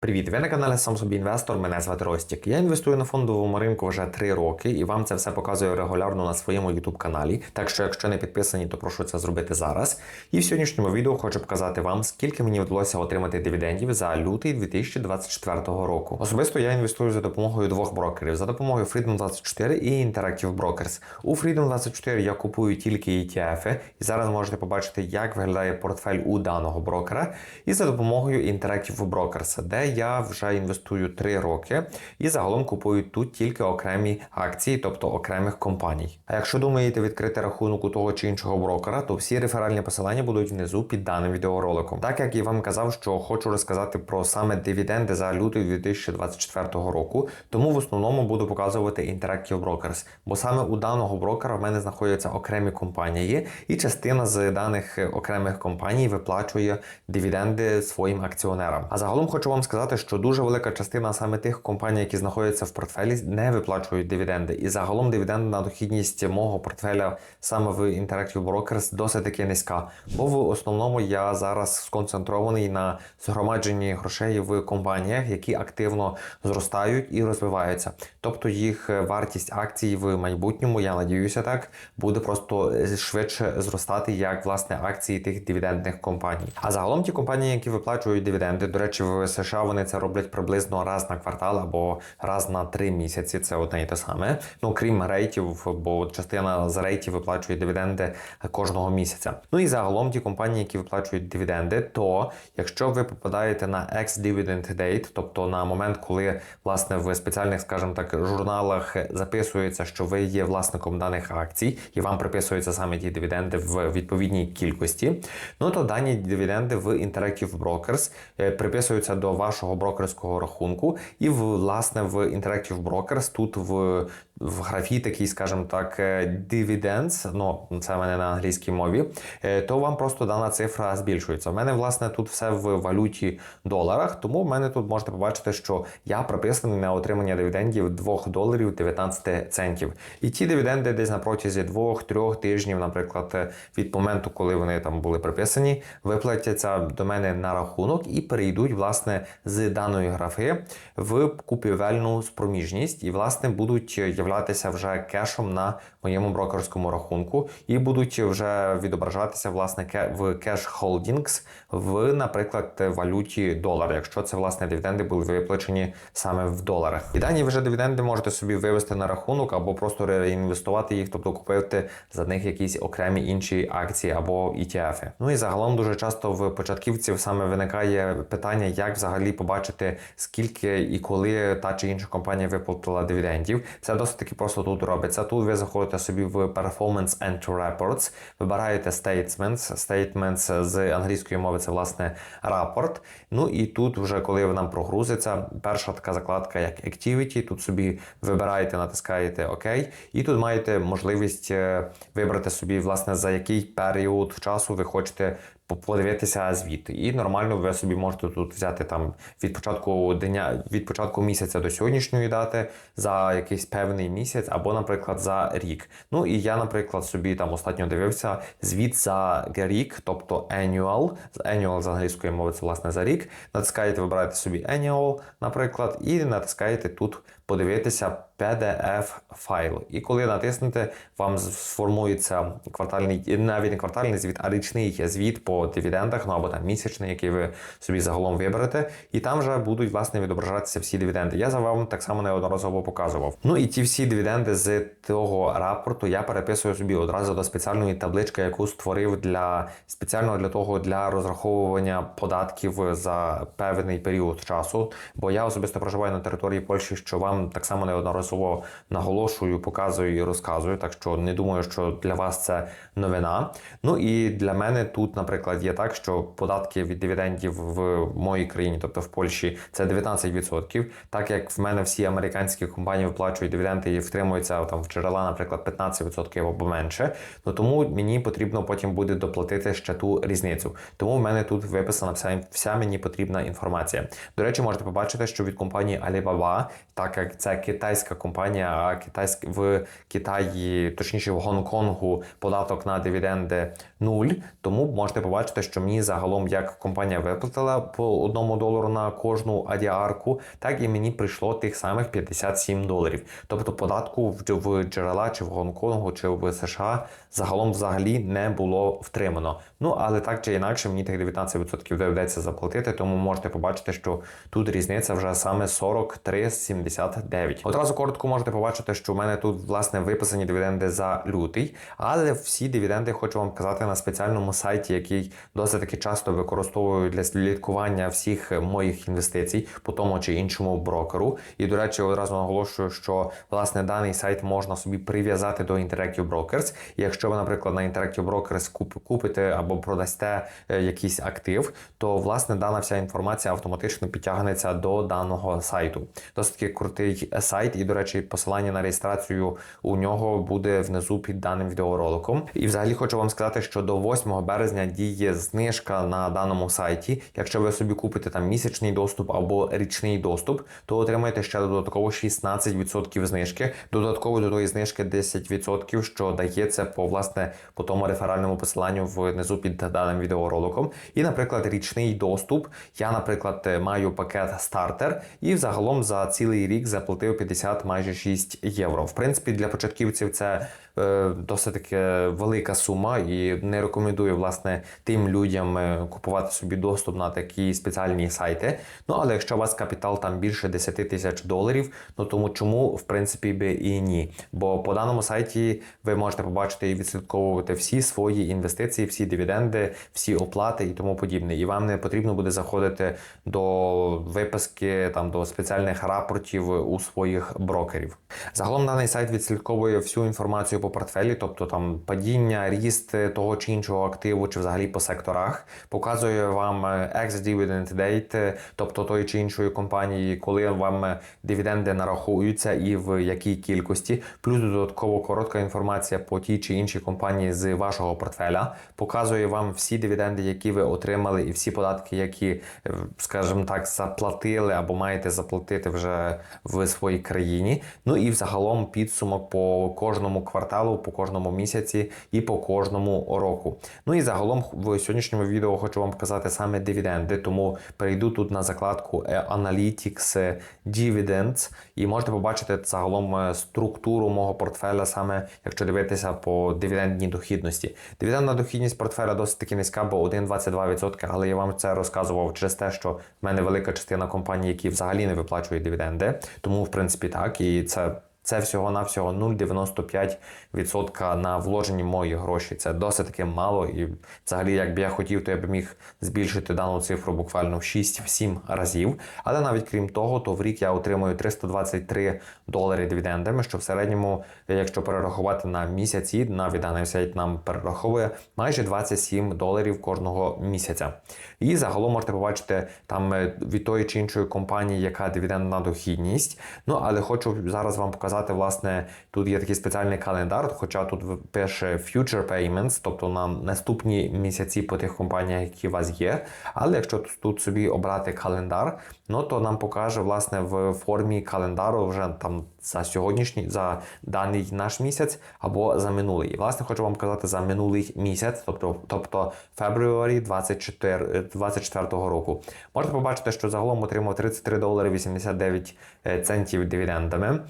Привіт, ви на каналі Сам собі інвестор. Мене звати Ростік. Я інвестую на фондовому ринку вже 3 роки, і вам це все показую регулярно на своєму YouTube каналі. Так що, якщо не підписані, то прошу це зробити зараз. І в сьогоднішньому відео хочу показати вам, скільки мені вдалося отримати дивідендів за лютий 2024 року. Особисто я інвестую за допомогою двох брокерів: за допомогою Freedom24 і Interactive Brokers. У Freedom24 я купую тільки ETF, і зараз можете побачити, як виглядає портфель у даного брокера. І за допомогою Interactive Brokers, де я вже інвестую 3 роки і загалом купую тут тільки окремі акції, тобто окремих компаній. А якщо думаєте відкрити рахунок у того чи іншого брокера, то всі реферальні посилання будуть внизу під даним відеороликом. Так як я вам казав, що хочу розказати про саме дивіденди за лютий 2024 року, тому в основному буду показувати Interactive Brokers, бо саме у даного брокера в мене знаходяться окремі компанії, і частина з даних окремих компаній виплачує дивіденди своїм акціонерам. А загалом хочу вам сказати, що дуже велика частина саме тих компаній, які знаходяться в портфелі, не виплачують дивіденди. І загалом дивідендна дохідність мого портфеля саме в Interactive Brokers досить таки низька. Бо в основному я зараз сконцентрований на згромадженні грошей в компаніях, які активно зростають і розвиваються. Тобто їх вартість акцій в майбутньому, я надіюся, так буде просто швидше зростати, як власне акції тих дивідендних компаній. А загалом ті компанії, які виплачують дивіденди, до речі, в США вони це роблять приблизно раз на квартал або раз на три місяці. Це одне і те саме. Ну крім рейтів, бо частина з рейтів виплачує дивіденди кожного місяця. Ну і загалом ті компанії, які виплачують дивіденди, то якщо ви попадаєте на ex-dividend date, тобто на момент, коли власне в спеціальних, скажімо так, журналах записується, що ви є власником даних акцій, і вам приписуються саме ті дивіденди в відповідній кількості, ну то дані дивіденди в Interactive Brokers е, приписуються до вашого брокерського рахунку, і власне в Interactive Brokers тут в в графі такий, скажімо так, е, dividends, ну це в мене на англійській мові, е, то вам просто дана цифра збільшується. У мене, власне, тут все в валюті доларах, тому в мене тут можете побачити, що я прописаний на отримання дивідендів 2 доларів 19 центів. І ті дивіденди десь на протязі 2-3 тижнів, наприклад, е, від моменту, коли вони там були приписані, виплатяться до мене на рахунок і перейдуть, власне, з даної графи в купівельну спроміжність, і, власне, будуть являтися вже кешом на моєму брокерському рахунку, і будуть вже відображатися власне в кеш холдінгс в, наприклад, валюті долар, якщо це власне дивіденди були виплачені саме в доларах. І дані вже дивіденди можете собі вивести на рахунок або просто реінвестувати їх, тобто купити за них якісь окремі інші акції або ETF. Ну і загалом дуже часто в початківців саме виникає питання, як взагалі побачити, скільки і коли та чи інша компанія виплатила дивідендів. Це досить таки просто тут робиться. Тут ви заходите собі в Performance and Reports, вибираєте Statements. Statements з англійської мови це власне рапорт. Ну і тут, вже коли нам прогрузиться, перша така закладка, як Activity. Тут собі вибираєте, натискаєте ОК, і тут маєте можливість е, вибрати собі, власне, за який період часу ви хочете подивитися звіт. І нормально ви собі можете тут взяти там від початку дня, від початку місяця до сьогоднішньої дати за якийсь певний місяць, або, наприклад, за рік. Ну і я, наприклад, собі там останньо дивився звіт за рік, тобто annual. Annual з англійської мови це власне за рік. Натискаєте, вибираєте собі annual, наприклад, і натискаєте тут подивитися PDF файл. І коли натиснете, вам сформується квартальний, навіть не квартальний звіт, а річний звіт по дивідендах, ну або там місячний, який ви собі загалом виберете, і там вже будуть власне відображатися всі дивіденди. Я за вам так само неодноразово показував. Ну і ті всі дивіденди з того рапорту я переписую собі одразу до спеціальної таблички, яку створив для спеціально для того для розраховування податків за певний період часу. Бо я особисто проживаю на території Польщі, що вам так само неодноразово наголошую, показую і розказую. Так що не думаю, що для вас це новина. Ну і для мене тут, наприклад, є так, що податки від дивідендів в моїй країні, тобто в Польщі, це 19%. Так як в мене всі американські компанії виплачують дивіденди і втримуються там в джерела, наприклад, 15% або менше. Ну тому мені потрібно потім буде доплатити ще ту різницю. Тому в мене тут виписана вся, вся мені потрібна інформація. До речі, можете побачити, що від компанії Alibaba, так як це китайська компанія, а китайськ в Китаї, точніше в Гонконгу, податок на дивіденди нуль. Тому можете побачити. Побачити, що мені загалом як компанія виплатила по одному долару на кожну адіарку, так і мені прийшло тих самих 57 доларів. Тобто податку в джерела чи в Гонконгу, чи в США загалом взагалі не було втримано. Ну але так чи інакше, мені тих 19% доведеться заплатити, тому можете побачити, що тут різниця вже саме 43,79. Одразу коротко можете побачити, що в мене тут власне виписані дивіденди за лютий, але всі дивіденди хочу вам казати на спеціальному сайті, який досить таки часто використовую для слідкування всіх моїх інвестицій по тому чи іншому брокеру. І до речі, одразу наголошую, що власне даний сайт можна собі прив'язати до Interactive Brokers. І якщо ви, наприклад, на Interactive Brokers куп- купите або продасте е, якийсь актив, то власне дана вся інформація автоматично підтягнеться до даного сайту. Досить таки крутий сайт, і до речі, посилання на реєстрацію у нього буде внизу під даним відеороликом. І взагалі хочу вам сказати, що до 8 березня діє знижка на даному сайті. Якщо ви собі купите там місячний доступ або річний доступ, то отримаєте ще додатково 16% знижки. Додатково до тої знижки 10%, що дається по власне по тому реферальному посиланню внизу під даним відеороликом. І, наприклад, річний доступ. Я, наприклад, маю пакет стартер і взагалом за цілий рік заплатив 50 майже 6 євро. В принципі, для початківців це е, досить велика сума, і не рекомендую власне тим людям е, купувати собі доступ на такі спеціальні сайти. Ну але якщо у вас капітал там більше 10 тисяч доларів, ну тому чому в принципі би і ні? Бо по даному сайті ви можете побачити і відслідковувати всі свої інвестиції, всі дивіденди, всі оплати і тому подібне. І вам не потрібно буде заходити до виписки там до спеціальних рапортів у своїх брокерів. Загалом даний сайт відслідковує всю інформацію по портфелі, тобто там падіння, ріст того чи іншого активу, чи взагалі по секторах, показує вам е, ex-dividend date, е, тобто тої чи іншої компанії, коли вам е, дивіденди нарахуються і в якій кількості. Плюс додатково коротка інформація по тій чи іншій компанії з вашого портфеля, показує вам всі дивіденди, які ви отримали, і всі податки, які, е, скажімо так, заплатили або маєте заплатити вже в своїй країні. Ну і взагалом підсумок по кожному кварталу, по кожному місяці і по кожному року. Ну і загалом в сьогоднішньому відео хочу вам показати саме дивіденди, тому перейду тут на закладку е, Analytics е, Dividends і можете побачити загалом е, структуру мого портфеля, саме якщо дивитися по дивідендній дохідності. Дивідендна дохідність портфеля досить таки низька, бо 1,22%, але я вам це розказував через те, що в мене велика частина компаній, які взагалі не виплачують дивіденди. Тому, в принципі, так, і це. Це всього-навсього 0,95% на вложені мої гроші. Це досить таки мало. І взагалі, якби я хотів, то я б міг збільшити дану цифру буквально в 6-7 разів. Але навіть крім того, то в рік я отримую 323 долари дивідендами, що в середньому, якщо перерахувати на місяці, навіть даний сайт нам перераховує майже 27 доларів кожного місяця. І загалом можете побачити там е, від тої чи іншої компанії, яка дивідендна дохідність. Ну але хочу зараз вам показати, власне, тут є такий спеціальний календар, хоча тут пише Future Payments, тобто на наступні місяці по тих компаніях, які у вас є. Але якщо тут- собі обрати календар, ну то нам покаже власне в формі календару вже там за сьогоднішній, за даний наш місяць або за минулий. І власне хочу вам казати за минулий місяць, тобто, тобто фебруарі 24, 24 року. Можете побачити, що загалом отримав 33 долари 89 центів дивідендами.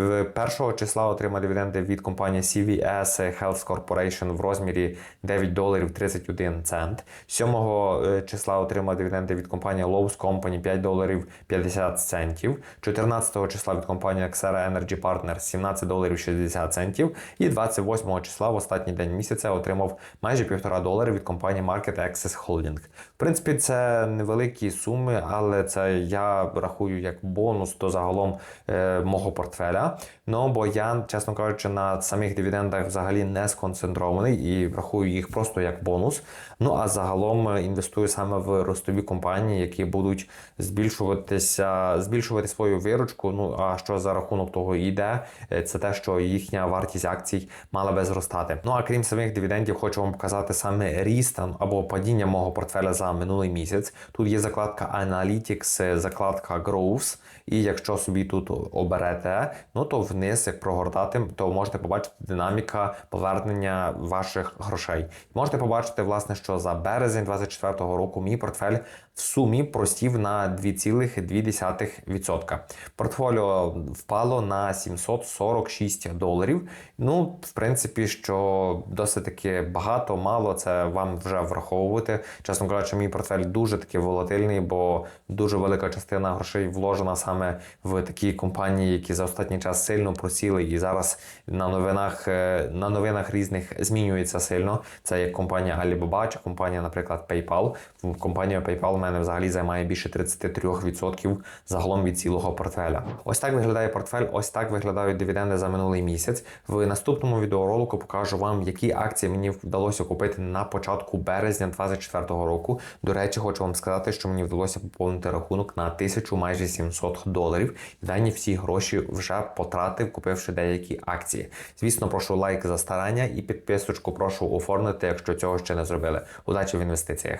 В- в Першого числа отримав дивіденди від компанії CVS Health Corporation в розмірі 9 доларів 31 цент. 7 е, числа отримав дивіденди від компанії Lowe's Company 5 доларів 50 центів. 14 числа від компанії Xera Energy Partners 17 доларів 60 центів. І 28 числа в останній день місяця отримав майже 1,5 долари від компанії Market Access Holding. Принципі, це невеликі суми, але це я рахую як бонус до загалом е, мого портфеля. Ну бо я, чесно кажучи, на самих дивідендах взагалі не сконцентрований і рахую їх просто як бонус. Ну а загалом е, інвестую саме в ростові компанії, які будуть збільшуватися, збільшувати свою виручку. Ну а що за рахунок того йде, е, це те, що їхня вартість акцій мала би зростати. Ну а крім самих дивідендів, хочу вам показати саме ріст або падіння мого портфеля за минулий місяць. Тут є закладка Analytics, закладка Growth. І якщо собі тут оберете, ну то вниз, як прогортати, то можете побачити динаміка повернення ваших грошей. Можете побачити, власне, що за березень 2024 року мій портфель в сумі простів на 2,2%. Портфоліо впало на 746 доларів. Ну, в принципі, що досить таки багато, мало це вам вже враховувати. Чесно кажучи, мій портфель дуже таки волатильний, бо дуже велика частина грошей вложена саме в такі компанії, які за останній час сильно просіли, і зараз на новинах е, на новинах різних змінюється сильно. Це як компанія Alibaba чи компанія, наприклад, PayPal. Компанія PayPal у мене взагалі займає більше 33% загалом від цілого портфеля. Ось так виглядає портфель, ось так виглядають дивіденди за минулий місяць. В наступному відеоролику покажу вам, які акції мені вдалося купити на початку березня 2024 року. До речі, хочу вам сказати, що мені вдалося поповнити рахунок на 1000 майже 700 доларів. І дані всі гроші вже потратив, купивши деякі акції. Звісно, прошу лайк за старання і підписочку прошу оформити, якщо цього ще не зробили. Удачі в інвестиціях.